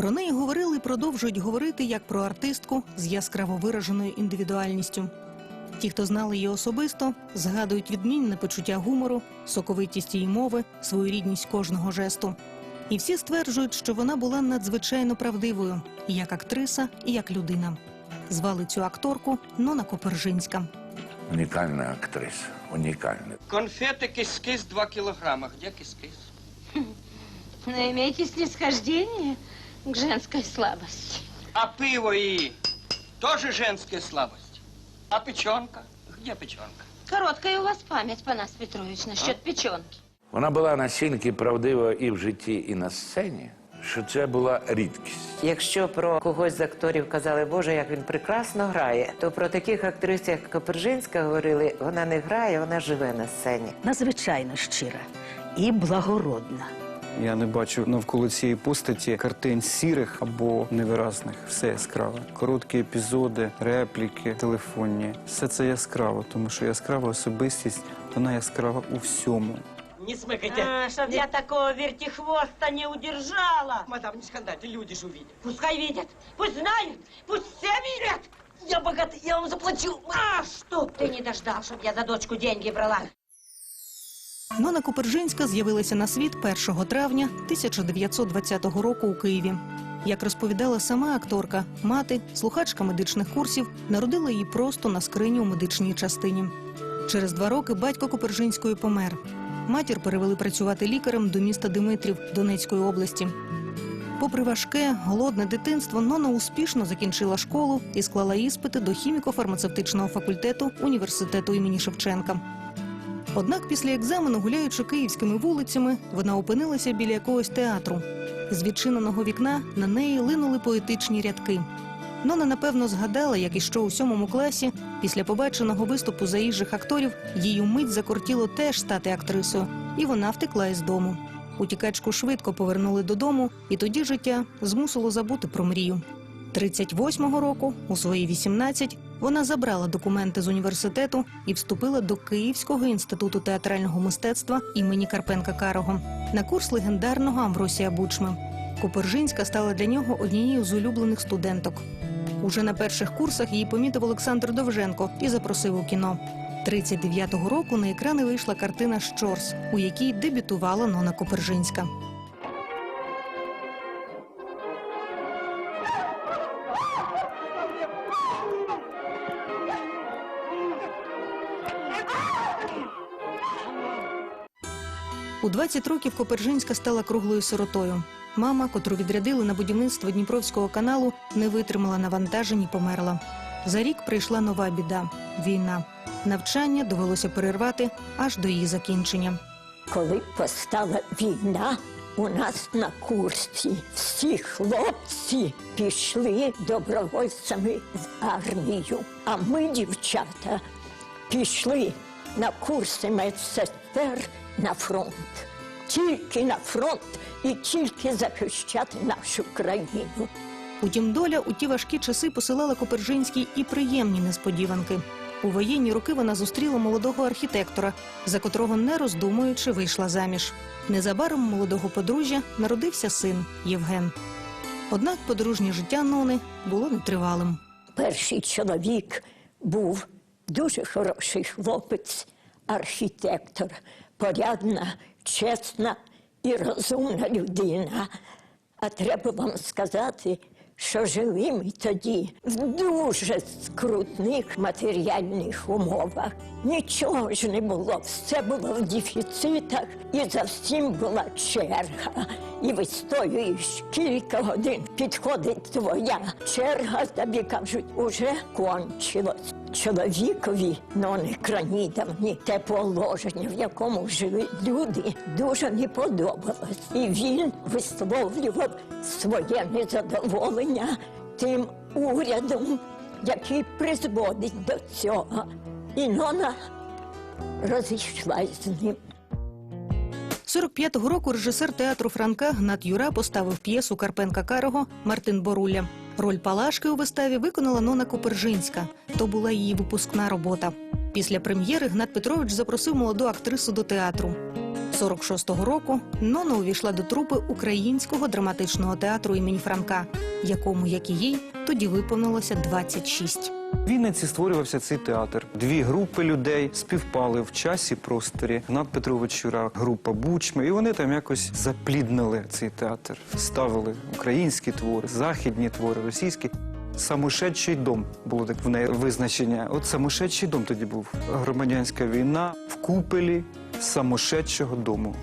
Про неї говорили і продовжують говорити як про артистку з яскраво вираженою індивідуальністю. Ті, хто знали її особисто, згадують відмінне почуття гумору, соковитість її мови, своєрідність кожного жесту. І всі стверджують, що вона була надзвичайно правдивою і як актриса, і як людина. Звали цю акторку Нона Копержинська. Унікальна актриса, унікальна. Конфети кис-кис 2 кілограма. Где кис-кис? Но имейте снисхождение к женской слабости. А пиво и тоже женская слабость. А печенка? Где печенка? Короткая у вас память, Панас Петрович, насчет печенки. Вона була настільки правдива і в житті, і на сцені, що це була рідкість. Якщо про когось з акторів казали, Боже, як він прекрасно грає, то про таких актрис, як Копержинська, говорили, вона не грає, вона живе на сцені. надзвичайно щира і благородна. Я не бачу навколо цієї постаті картин сірих або невиразних. Все яскраве. Короткі епізоди, репліки, телефонні. Все це яскраво, тому що яскрава особистість, вона яскрава у всьому. Не смыкайте. А, чтоб я такого вертихвоста не удержала. Мадам, не скандальте, люди же увидят. Пускай видят, пусть знают, пусть все видят. Я богатый, я вам заплачу. А, чтоб ты не дождал, чтоб я за дочку деньги брала. Нона Копержинська з'явилася на світ 1 травня 1920 року у Києві. Як розповідала сама акторка, мати, слухачка медичних курсів, народила її просто на скрині у медичній частині. Через два роки батько Копержинської помер. Матір перевели працювати лікарем до міста Димитрів Донецької області. Попри важке, голодне дитинство, Нона успішно закінчила школу і склала іспити до хіміко-фармацевтичного факультету університету імені Шевченка. Однак після екзамену, гуляючи київськими вулицями, вона опинилася біля якогось театру. З відчиненого вікна на неї линули поетичні рядки. Нона напевно згадала, як і що у сьомому класі, після побаченого виступу заїжджих акторів, їй умить закортіло теж стати актрисою, і вона втекла із дому. Утікачку швидко повернули додому, і тоді життя змусило забути про мрію. 38-го року, у свої 18, вона забрала документи з університету і вступила до Київського інституту театрального мистецтва імені Карпенка Карого на курс легендарного Амвросія Бучми. Копержинська стала для нього однією з улюблених студенток. Уже на перших курсах її помітив Олександр Довженко і запросив у кіно. 39-го року на екрани вийшла картина Щорс, у якій дебютувала Нона Копержинська. У 20 років Копержинська стала круглою сиротою. Мама, котру відрядили на будівництво Дніпровського каналу, не витримала навантажень і померла. За рік прийшла нова біда війна. Навчання довелося перервати аж до її закінчення. Коли постала війна, у нас на курсі всі хлопці пішли добровольцями в армію. А ми, дівчата, пішли на курси медсестер на фронт. Тільки на фронт і тільки захищати нашу країну. Утім, доля у ті важкі часи посилала Копержинській і приємні несподіванки. У воєнні роки вона зустріла молодого архітектора, за котрого, не роздумуючи, вийшла заміж. Незабаром молодого подружжя народився син Євген. Однак подружнє життя Нони було нетривалим. Перший чоловік був дуже хороший хлопець, архітектор, порядна, чесна і розумна людина. А треба вам сказати, що жили ми тоді в дуже скрутних матеріальних умовах. Нічого ж не було, все було в дефіцитах, і за всім була черга. І вистоюєш кілька годин, підходить твоя черга, тобі кажуть, уже кончилось. Чоловікові, ну не кранідавні, те положення, в якому жили люди, дуже не подобалось. І він висловлював своє незадоволення тим урядом, який призводить до цього. І Нона розійшлась з ним. 45-го року режисер театру Франка Гнат Юра поставив п'єсу Карпенка Карого Мартин Боруля. Роль Палашки у виставі виконала Нона Копержинська. То була її випускна робота. Після прем'єри Гнат Петрович запросив молоду актрису до театру. 46-го року Нона увійшла до трупи Українського драматичного театру імені Франка, якому, як і їй, тоді виповнилося 26. В Вінниці створювався цей театр. Дві групи людей співпали в часі, просторі. Гнат Петрович Юра, група Бучми, і вони там якось запліднили цей театр. Ставили українські твори, західні твори, російські. Самошедший дом було так в неї визначення. От самошедший дом тоді був. Громадянська війна в купелі самошедшого дому.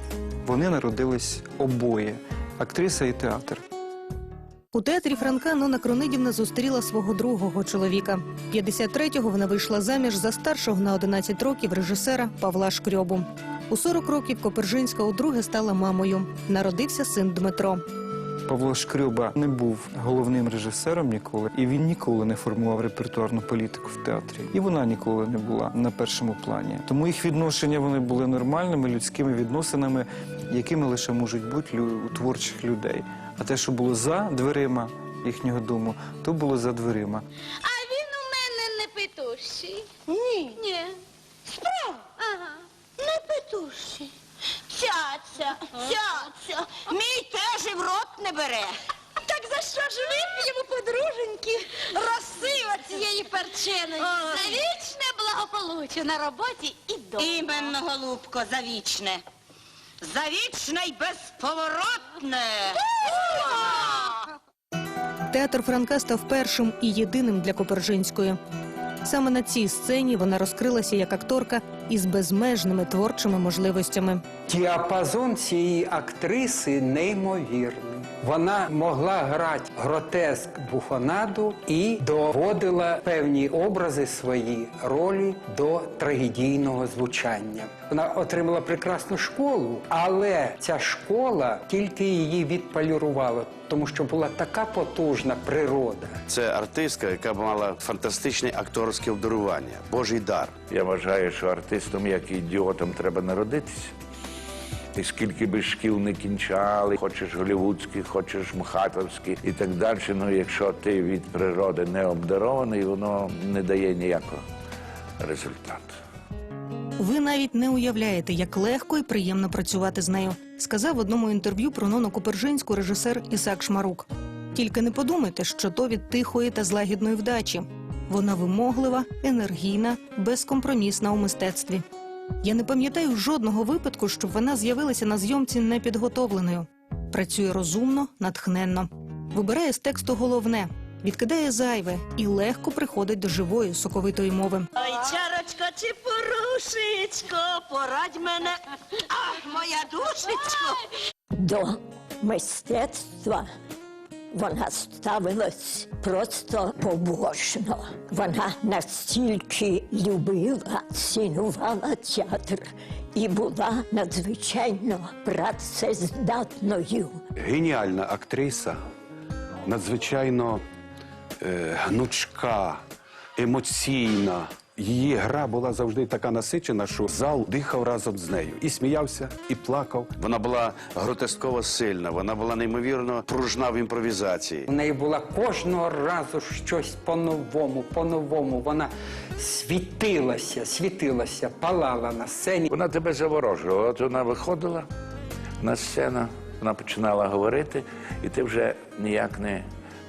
Вони народились обоє актриса і театр. У театрі Франка Нона Кронидівна зустріла свого другого чоловіка. 53-го вона вийшла заміж за старшого на 11 років режисера Павла Шкрьобу. У 40 років Копержинська удруге стала мамою. Народився син Дмитро. Павло Шкрюба не був головним режисером ніколи, і він ніколи не формував репертуарну політику в театрі. І вона ніколи не була на першому плані. Тому їх відношення вони були нормальними людськими відносинами, якими лише можуть бути у творчих людей. А те, що було за дверима їхнього дому, то було за дверима. А він у мене не петущий. Ні. Ні. Справа? Ага. Не петущий. Цяця, цяця, мій теж і в рот не бере. Так за що ж вип'ємо, подруженьки, розсива цієї перченої? Ой. За вічне благополуччя на роботі і дома. Іменно, голубко, завічне. Завічне й безповоротне. Театр Франка став першим і єдиним для Копержинської. Саме на цій сцені вона розкрилася як акторка із безмежними творчими можливостями. Діапазон цієї актриси неймовірний. Вона могла грати гротеск буфонаду і доводила певні образи свої ролі до трагедійного звучання. Вона отримала прекрасну школу, але ця школа тільки її відполірувала, тому що була така потужна природа. Це артистка, яка мала фантастичне акторське обдарування, Божий дар. Я вважаю, що артистом, як і ідіотом, треба народитися. І скільки би шкіл не кінчали, хочеш голівудські, хочеш мхатовські і так далі. Ну, якщо ти від природи не обдарований, воно не дає ніякого результату. Ви навіть не уявляєте, як легко і приємно працювати з нею, сказав в одному інтерв'ю про Нону Копержинську режисер Ісак Шмарук. Тільки не подумайте, що то від тихої та злагідної вдачі. Вона вимоглива, енергійна, безкомпромісна у мистецтві. Я не пам'ятаю жодного випадку, щоб вона з'явилася на зйомці непідготовленою. Працює розумно, натхненно, вибирає з тексту головне, відкидає зайве і легко приходить до живої соковитої мови. Ой, чарочко чи порушечко, порадь мене. Ах, моя душечко. До мистецтва вона ставилась просто побожно. Вона настільки любила, цінувала театр і була надзвичайно працездатною. Геніальна актриса, надзвичайно е, гнучка, емоційна. Її гра була завжди така насичена, що зал дихав разом з нею. І сміявся, і плакав. Вона була гротесково сильна, вона була неймовірно пружна в імпровізації. У неї було кожного разу щось по-новому, по-новому. Вона світилася, світилася, палала на сцені. Вона тебе заворожувала. От вона виходила на сцену, вона починала говорити, і ти вже ніяк не,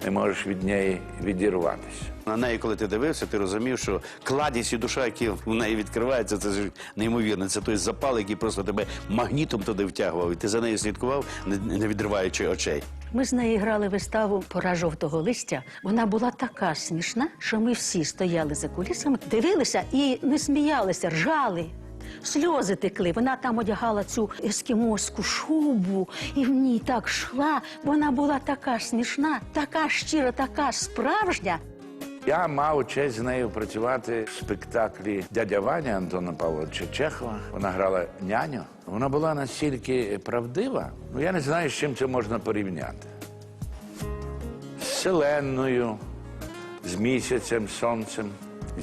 не можеш від неї відірватися. На неї, коли ти дивився, ти розумів, що кладість і душа, які в неї відкриваються, це ж неймовірно. Це той запал, який просто тебе магнітом туди втягував. І ти за нею слідкував, не- відриваючи очей. Ми з нею грали виставу Пора жовтого листя. Вона була така смішна, що ми всі стояли за кулісами, дивилися і не сміялися, ржали. Сльози текли. Вона там одягала цю ескімоську шубу і в ній так йшла. Вона була така смішна, така щира, така справжня. Я мав честь з нею працювати в спектаклі Дядя Ваня Антона Павловича Чехова. Вона грала няню. Вона була настільки правдива, ну я не знаю, з чим це можна порівняти. З Вселенною, з місяцем, сонцем,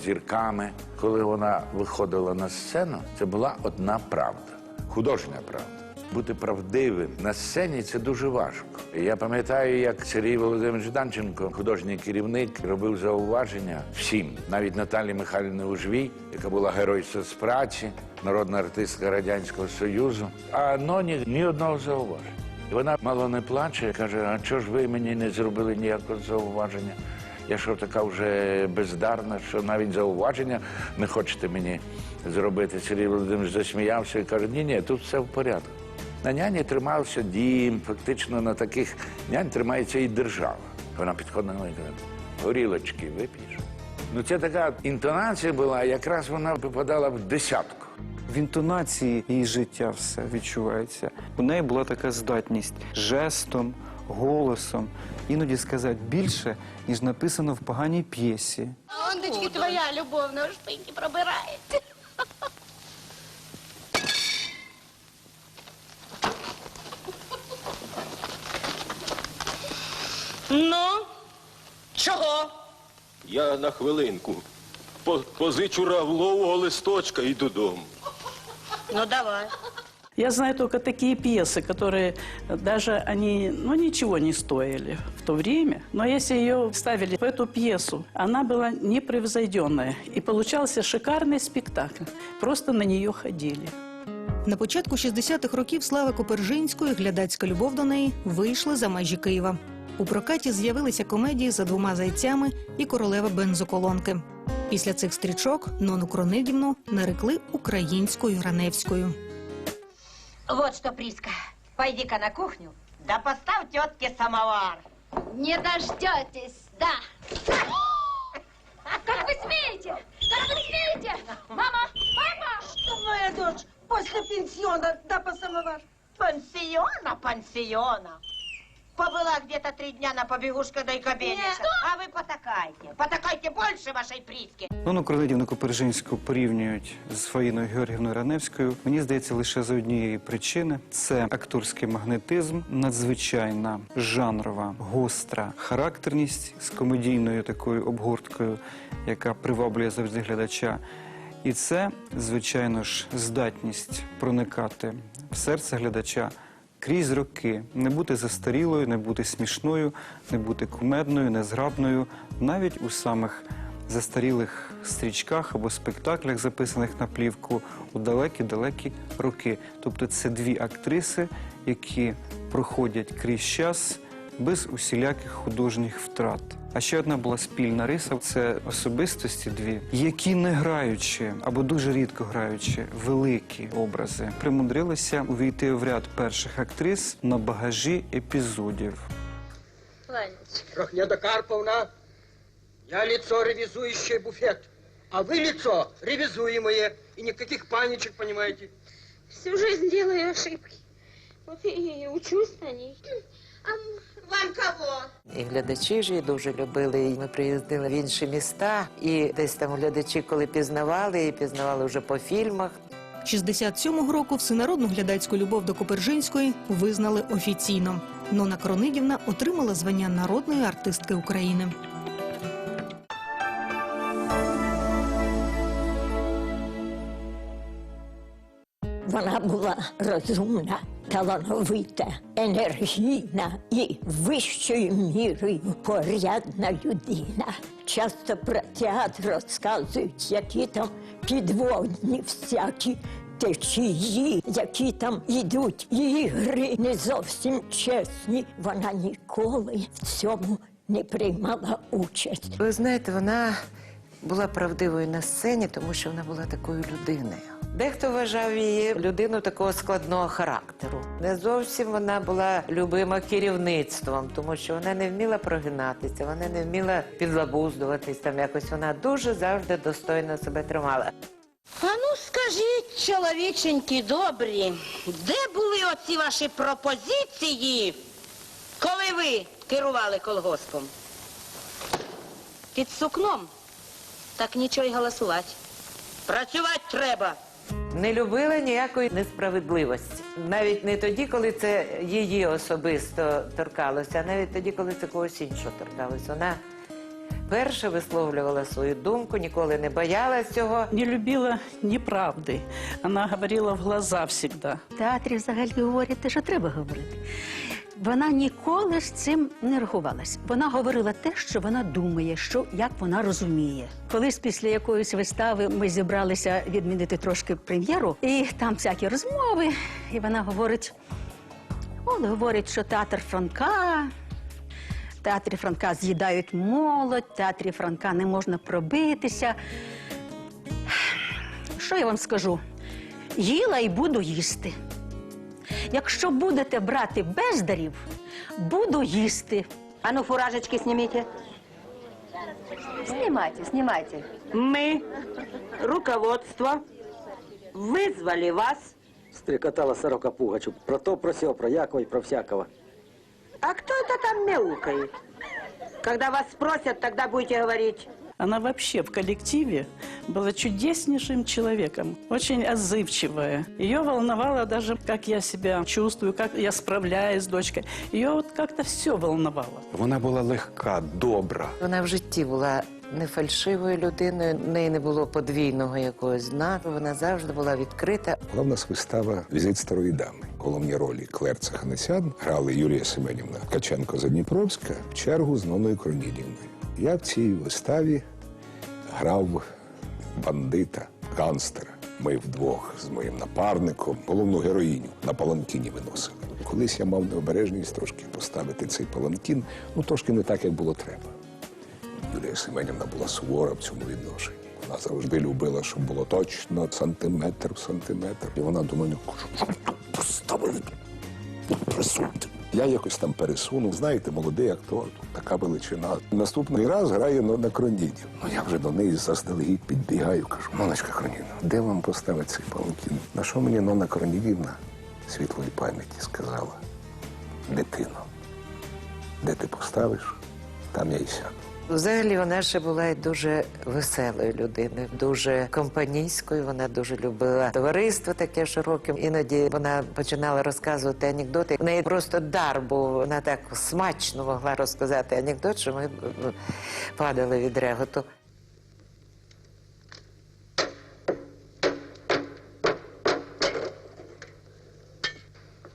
зірками. Коли вона виходила на сцену, це була одна правда, художня правда. Бути правдивим на сцені це дуже важко. Я пам'ятаю, як Сергій Володимирович Данченко, художній керівник, робив зауваження всім, навіть Наталі Михайлівні Ужвій, яка була герой соцпраці, народна артистка Радянського Союзу. А Ноні ні одного зауваження. І вона мало не плаче, каже: а чого ж ви мені не зробили ніякого зауваження? Я що така вже бездарна, що навіть зауваження не хочете мені зробити. Сергій Володимирович засміявся і каже, ні, ні, тут все в порядку. На няні тримався дім, фактично на таких нянь тримається і держава. Вона підходила і каже, горілочки вип'єш. Ну це така інтонація була, якраз вона попадала в десятку. В інтонації її життя все відчувається. У неї була така здатність жестом, голосом, іноді сказати більше, ніж написано в поганій п'єсі. Ондечки, твоя любов на шпиньки пробирається. Ну, чого? Я на хвилинку. По- Позичу равлового листочка і додому. Ну, давай. Я знаю только такие пьесы, которые даже они, ну, ничего не стоили в то время. Но если ее ставили в эту пьесу, она была непревзойденная. И получался шикарный спектакль. Просто на нее ходили. На початку 60-х років Слави Копержинської глядацька любов до неї вийшли за межі Києва. У прокаті з'явилися комедії за двома зайцями і королева бензоколонки. Після цих стрічок Нону Кронидівну нарекли українською раневською. Вот что, Приска, пойди-ка на кухню, да поставь тетке самовар. Не дождетесь, да. Как вы смеете? Как вы смеете? Мама, папа! Что, моя дочь, после пенсиона, да по самовар? Пансиона, пансиона. Побыла где-то три дня на побегушка да и кабелица. А вы потакайте. Потакайте больше вашей Приске. Нону Кронидівну Копержинську порівнюють з Фаїною Георгівною Раневською. Мені здається, лише з однієї причини: це акторський магнетизм, надзвичайна жанрова, гостра характерність з комедійною такою обгорткою, яка приваблює завжди глядача. І це, звичайно ж, здатність проникати в серце глядача крізь роки, не бути застарілою, не бути смішною, не бути кумедною, незграбною, навіть у самих застарілих стрічках або спектаклях, записаних на плівку у далекі-далекі роки. Тобто це дві актриси, які проходять крізь час без усіляких художніх втрат. А ще одна була спільна риса це особистості дві, які не граючи або дуже рідко граючи великі образи, примудрилися увійти в ряд перших актрис на багажі епізодів. Рахнеда Карповна, я лицо ревизующее буфет, а вы лицо ревизуемое. И никаких паничек, понимаете? Всю жизнь делаю ошибки. Вот и, и учусь на них. А Вам кого? І глядачі ж її дуже любили. І ми приїздили в інші міста, і десь там глядачі, коли пізнавали, і пізнавали вже по фільмах. 67-го року всенародну глядацьку любов до Копержинської визнали офіційно. Нона Кронидівна отримала звання народної артистки України. Вона була розумна, талановита, енергійна і вищою мірою порядна людина. Часто про театр розказують, які там підводні всякі течії, які там ідуть ігри не зовсім чесні. Вона ніколи в цьому не приймала участь. Ви знаєте, вона була правдивою на сцені, тому що вона була такою людиною. Дехто вважав її людину такого складного характеру. Не зовсім вона була любима керівництвом, тому що вона не вміла прогинатися, вона не вміла підлабуздуватись там якось. Вона дуже завжди достойно себе тримала. А ну скажіть, чоловіченьки добрі, де були оці ваші пропозиції, коли ви керували колгоспом? Під сукном? Так нічого й голосувати. Працювати треба. Не любила ніякої несправедливості. Навіть не тоді, коли це її особисто торкалося, а навіть тоді, коли це когось іншого торкалося. Вона перша висловлювала свою думку, ніколи не боялась цього. Не любила неправды. Она говорила в глаза всегда. В театрі взагалі говорять те, що треба говорити. Вона ніколи з цим не рахувалась. Вона говорила те, що вона думає, що як вона розуміє. Колись після якоїсь вистави ми зібралися відмінити трошки прем'єру, і там всякі розмови. І вона говорить: Оли говорить, що театр Франка. Театрі Франка з'їдають молодь, театрі Франка не можна пробитися. Що я вам скажу? Їла і буду їсти. Якщо будете брати бездарів, буду їсти. А ну, фуражечки снимите. Снимайте, снимайте. Мы, руководство, вызвали вас. Стрекотала сорока Пугачу. Про то, про сё, про Якова и про всякого. А кто это там мяукает? Когда вас спросят, тогда будете говорить. Она вообще в коллективе была чудеснейшим человеком, очень отзывчивая. Ее волновало даже, как я себя чувствую, как я справляюсь с дочкой. Ее вот как-то все волновало. Вона була легка, добра. Вона в житті була не фальшивою людиною, в неї не було подвійного якогось знаку. Вона завжди була відкрита. Була в нас вистава Візит старої дами. Головні ролі Клер Цеханесян грали Юлія Семенівна Ткаченко Задніпровська в чергу з Ноною Корнілівною. Я в цій виставі грав бандита, ганстера. Ми вдвох з моїм напарником головну героїню на паланкіні виносили. Колись я мав необережність трошки поставити цей паланкін, ну трошки не так, як було треба. Юлія Семенівна була сувора в цьому відношенні. Вона завжди любила, щоб було точно сантиметр в сантиметр. І вона до мене каже, поставили присуньте. Я якось там пересунув, знаєте, молодий актор, така величина. Наступний раз грає на, на Кроніді. Ну я вже до неї заздалегідь підбігаю, кажу, Ноночка Кроніна, де вам поставити цей паланкін? На що мені Нона Кронідівна світлої пам'яті сказала? Дитино, де ти поставиш, там я і сяду. Взагалі вона ще була і дуже веселою людиною, дуже компанійською. Вона дуже любила товариство таке широке. Іноді вона починала розказувати анекдоти. У неї просто дар був. Вона так смачно могла розказати анекдот, що ми ну, падали від реготу.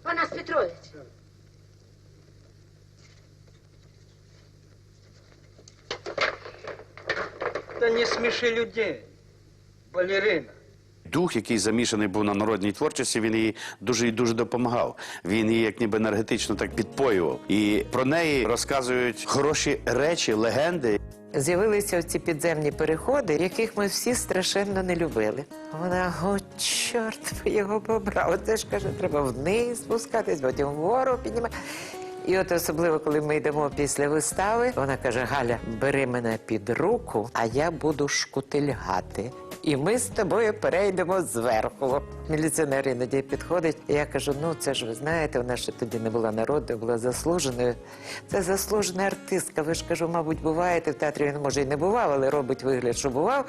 Панас Петрович. Не людей, балерина. Дух, який замішаний був на народній творчості, він їй дуже і дуже допомагав. Він її як ніби енергетично так підпоював. І про неї розказують хороші речі, легенди. З'явилися ці підземні переходи, яких ми всі страшенно не любили. Вона, о, чорт його побрав. Це ж каже, треба вниз спускатись, потім вгору піднімати. І от особливо, коли ми йдемо після вистави, вона каже: Галя, бери мене під руку, а я буду шкутильгати. І ми з тобою перейдемо зверху. Міліціонер іноді підходить, і я кажу: ну це ж ви знаєте, вона ще тоді не була народною, була заслуженою. Це заслужена артистка. Ви ж кажу, мабуть, буваєте в театрі. Він може і не бував, але робить вигляд, що бував.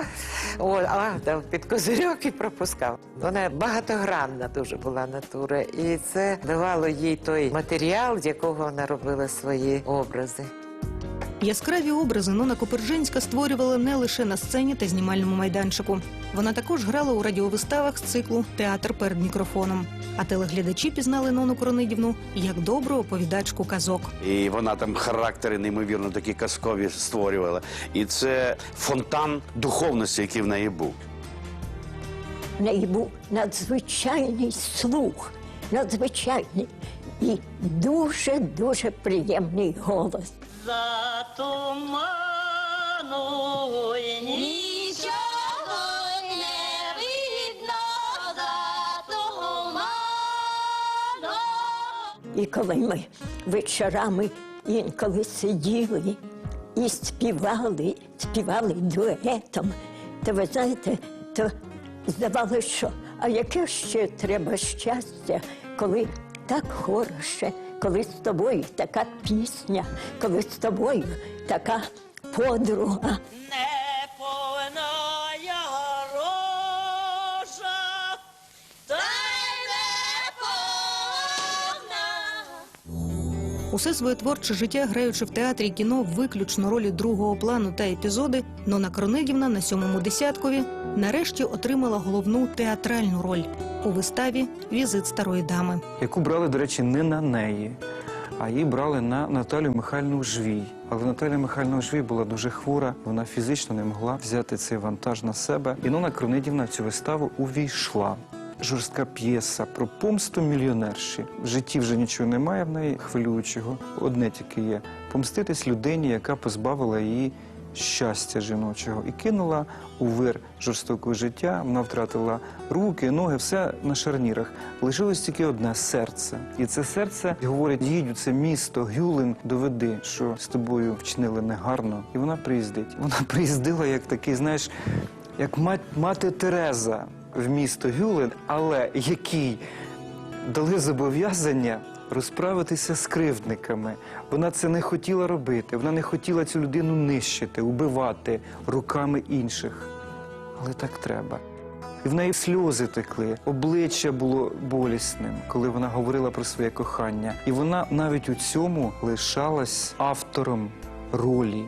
О, а дав під козирьок і пропускав. Вона багатогранна дуже була натура, і це давало їй той матеріал, з якого вона робила свої образи. Яскраві образи Нона Копержинська створювала не лише на сцені та знімальному майданчику. Вона також грала у радіовиставах з циклу Театр перед мікрофоном. А телеглядачі пізнали Нону Коронидівну як добру оповідачку казок. І вона там характери неймовірно такі казкові створювала. І це фонтан духовності, який в неї був. В неї був надзвичайний слух, надзвичайний і дуже-дуже приємний голос. За туманою нічого не видно, за туманом. І коли ми вечорами інколи сиділи і співали, співали дуетом, то ви знаєте, то здавалося, що а яке ще треба щастя, коли так хороше, коли з тобою така пісня, коли з тобою така подруга. Усе своє творче життя, граючи в театрі і кіно виключно ролі другого плану та епізоди, Нона Кронидівна на сьомому десяткові нарешті отримала головну театральну роль у виставі Візит старої дами. яку брали, до речі, не на неї, а її брали на Наталю Михайлівну Жвій. Але Наталя Михайлівна Жвій була дуже хвора, вона фізично не могла взяти цей вантаж на себе. І Нона Кронидівна в цю виставу увійшла. Жорстка п'єса про помсту мільйонерші. В житті вже нічого немає в неї хвилюючого. Одне тільки є помститись людині, яка позбавила її щастя жіночого і кинула у вир жорстокого життя. Вона втратила руки, ноги, все на шарнірах. Лишилось тільки одне серце. І це серце говорить: їдь у це місто, Гюлин, доведи, що з тобою вчинили негарно. І вона приїздить. Вона приїздила як такий, знаєш, як мать, мати Тереза в місто Гюлин, але який дали зобов'язання розправитися з кривдниками. Вона це не хотіла робити. Вона не хотіла цю людину нищити, убивати руками інших. Але так треба. І в неї сльози текли, обличчя було болісним, коли вона говорила про своє кохання. І вона навіть у цьому лишалась автором ролі.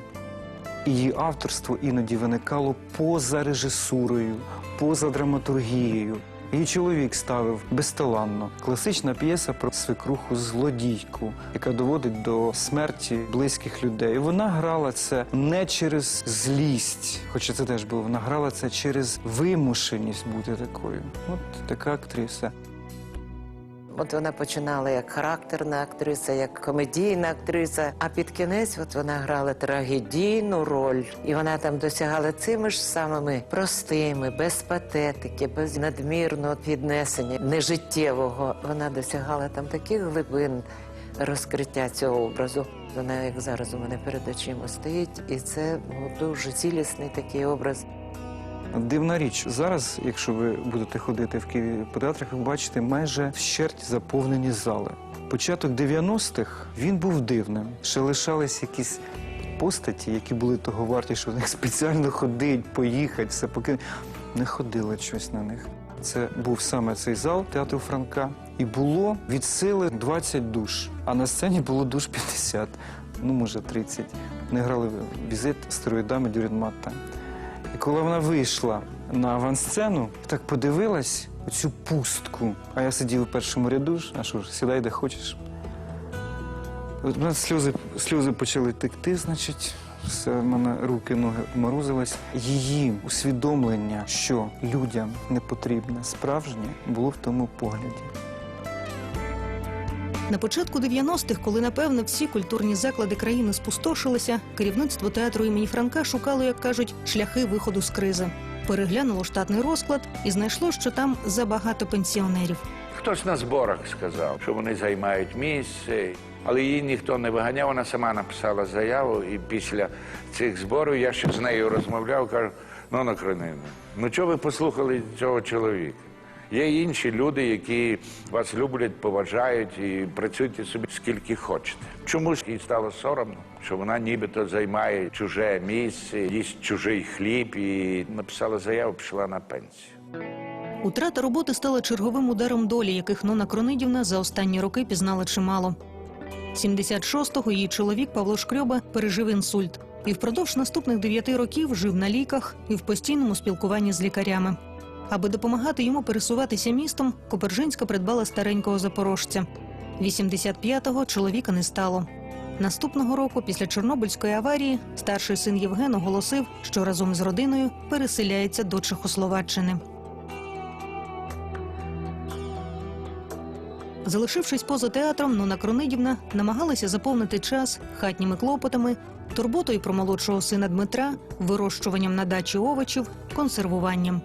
Її авторство іноді виникало поза режисурою, поза драматургією. Її чоловік ставив безталанно. Класична п'єса про свекруху злодійку, яка доводить до смерті близьких людей. І Вона грала це не через злість, хоча це теж було. Вона грала це через вимушеність бути такою. От така актриса. От вона починала як характерна актриса, як комедійна актриса, а під кінець от вона грала трагедійну роль. І вона там досягала цими ж самими простими, без патетики, без надмірного піднесення, нежиттєвого. Вона досягала там таких глибин розкриття цього образу. Вона, як зараз у мене перед очима стоїть, і це ну, дуже цілісний такий образ. Дивна річ. Зараз, якщо ви будете ходити в Києві по театрах, ви бачите майже вщерть заповнені зали. Початок 90-х він був дивним. Ще лишались якісь постаті, які були того варті, що в них спеціально ходить, поїхати, все поки не ходили щось на них. Це був саме цей зал театру Франка. І було від сили 20 душ, а на сцені було душ 50, ну може 30. Вони грали візит старої дами Дюрінматта. І коли вона вийшла на авансцену, так подивилась оцю пустку. А я сидів у першому ряду, а що ж, сідай де хочеш. От мене сльози, сльози почали текти, значить, все, в мене руки, ноги морозились. Її усвідомлення, що людям не потрібне справжнє, було в тому погляді. На початку 90-х, коли напевно всі культурні заклади країни спустошилися, керівництво театру імені Франка шукало, як кажуть, шляхи виходу з кризи. Переглянуло штатний розклад і знайшло, що там забагато пенсіонерів. Хтось на зборах сказав, що вони займають місце, але її ніхто не виганяв. Вона сама написала заяву, і після цих зборів я ще з нею розмовляв, кажу, ну на ну чого ви послухали цього чоловіка? Є інші люди, які вас люблять, поважають і працюйте собі скільки хочете. Чомусь їй стало соромно, що вона нібито займає чуже місце, їсть чужий хліб і написала заяву, пішла на пенсію. Утрата роботи стала черговим ударом долі, яких Нона Кронидівна за останні роки пізнала чимало. 76-го її чоловік Павло Шкрьоба пережив інсульт і впродовж наступних дев'яти років жив на ліках і в постійному спілкуванні з лікарями. Аби допомагати йому пересуватися містом, Копержинська придбала старенького запорожця. 85-го чоловіка не стало. Наступного року, після Чорнобильської аварії, старший син Євген оголосив, що разом з родиною переселяється до Чехословаччини. Залишившись поза театром, Нона Кронидівна намагалася заповнити час хатніми клопотами, турботою про молодшого сина Дмитра, вирощуванням на дачі овочів, консервуванням.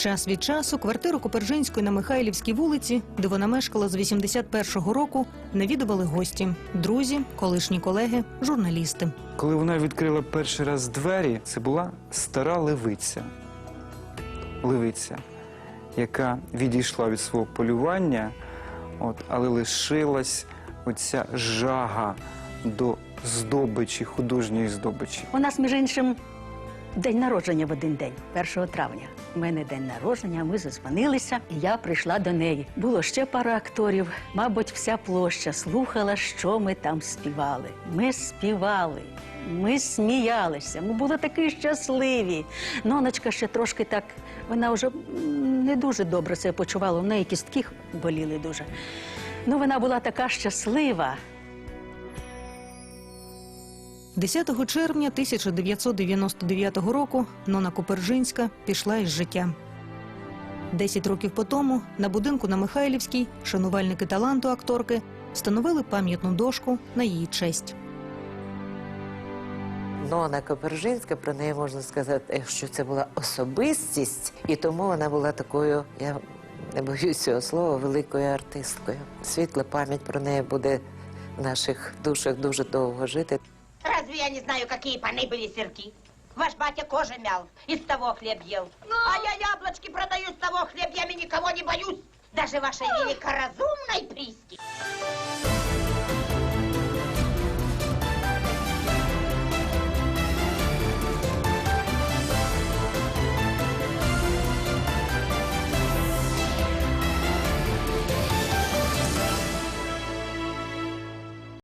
Час від часу квартиру Копержинської на Михайлівській вулиці, де вона мешкала з 81-го року, навідували гості, друзі, колишні колеги, журналісти. Коли вона відкрила перший раз двері, це була стара левиця. Левиця, яка відійшла від свого полювання, от, але лишилась оця жага до здобичі, художньої здобичі. У нас, між іншим, День народження в один день, 1 травня. У мене день народження, ми зазвонилися, і я прийшла до неї. Було ще пара акторів. Мабуть, вся площа слухала, що ми там співали. Ми співали, ми сміялися, ми були такі щасливі. Ноночка ще трошки так, вона вже не дуже добре себе почувала. У неї кістки боліли дуже. Ну, вона була така щаслива. 10 червня 1999 року Нона Купержинська пішла із життя. Десять років по тому на будинку на Михайлівській шанувальники таланту акторки встановили пам'ятну дошку на її честь. Нона Копержинська, про неї можна сказати, що це була особистість, і тому вона була такою, я не боюсь цього слова, великою артисткою. Світла пам'ять про неї буде в наших душах дуже довго жити. Разве я не знаю, какие паны были сырки? Ваш батя кожи мял, из того хлеб ел. А я яблочки продаю с того хлеб, я никого не боюсь. Даже вашей великоразумной Приски.